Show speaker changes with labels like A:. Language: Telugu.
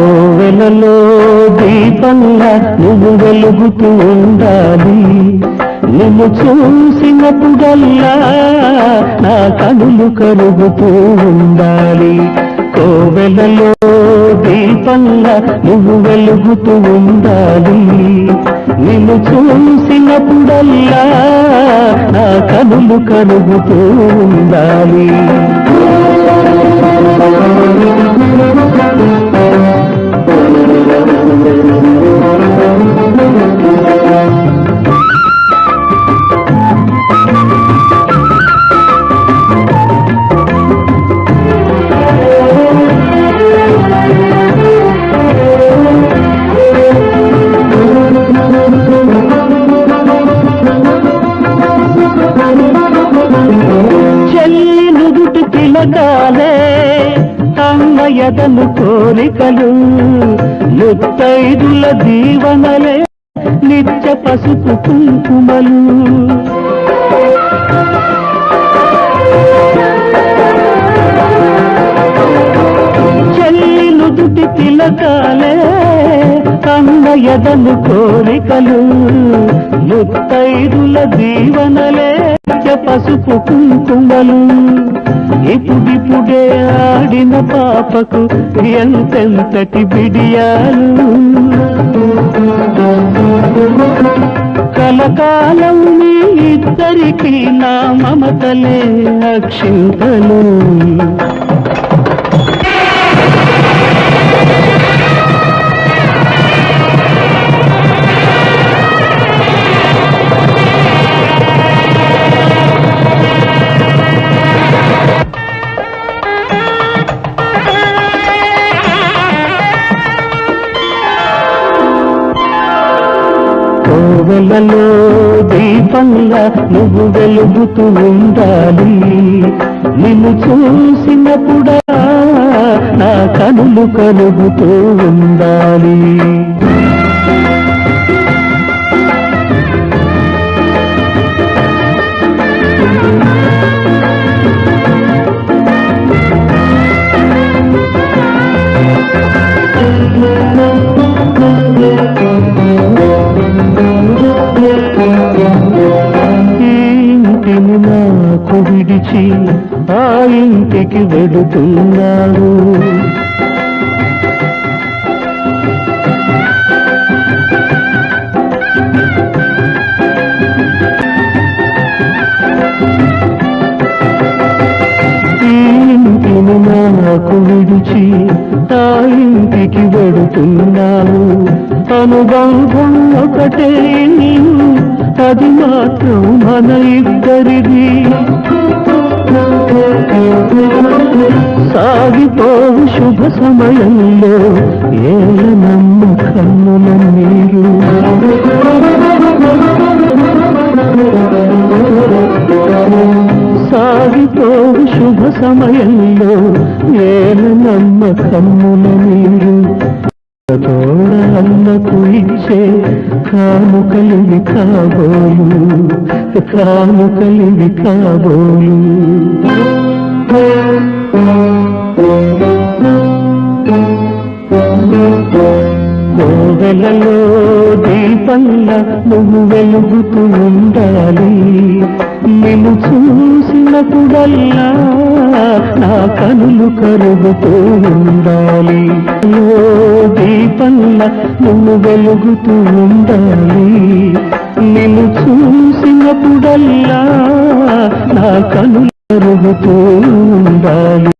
A: కోవెలలో దీపంగా నువ్వు వెలుగుతూ ఉండాలి. నువ్వు చూసినప్పుడల్లా నా కనులు కరుగుతూ ఉండాలి. కోవెలలో దీపంగా నువ్వు వెలుగుతూ ఉండాలి. నిన్ను చూసినప్పుడల్లా నా కనులు కరుగుతూ ఉండాలి. చెల్లి నుదుటి తిలకాలే అమ్మయదను కోరికలు ముత్తైదుల దీవనలే నిత్య పసుపు కుంకుమలు. చెల్లి నుదుటి తిలకాలే అమ్మయదను కోరికలు ముత్తైదుల దీవనలే పసుపు కుంకుమలు. ఇప్పుడిప్పుడే ఆడిన పాపకు ఎంతెంతటి బిడియాలు కలకాలం మీ ఇద్దరికి నా మమతలే అక్షింతలు. కోవెలలో దీపంగా నువ్వు వెలుగుతూ ఉండాలి. నిన్ను చూసినప్పుడా నా కనులు కలుగుతూ ఉండాలి. విడిచి ఆ ఇంటికి వెళుతున్నాడు నాకు విడిచి ఆ ఇంటికి వెడుతున్నాను అనుబంధం ఒకటే అది మాత్రం మన ఇద్దరిది. సాగిపోవు శుభ సమయంలో ఏల నమ్మకముల మీరు. సాగిపోవు శుభ సమయంలో ఏల నమ్మకముల మీరు. తోడ అన్నకు ఇచ్చే కానుకలివి కాబోలు కానుకలివి కాబోలు. కోవెలలో దీపంగా నువ్వు వెలుగుతూ ఉండాలి. నిన్ను చూసినప్పుడల్లా నా కనులు కరుగుతూ ఉండాలి. ఓ దీపంగా నువ్వు వెలుగుతూ ఉండాలి. నిన్ను చూసినప్పుడల్లా నా కనులు కరుగుతూ ఉండాలి.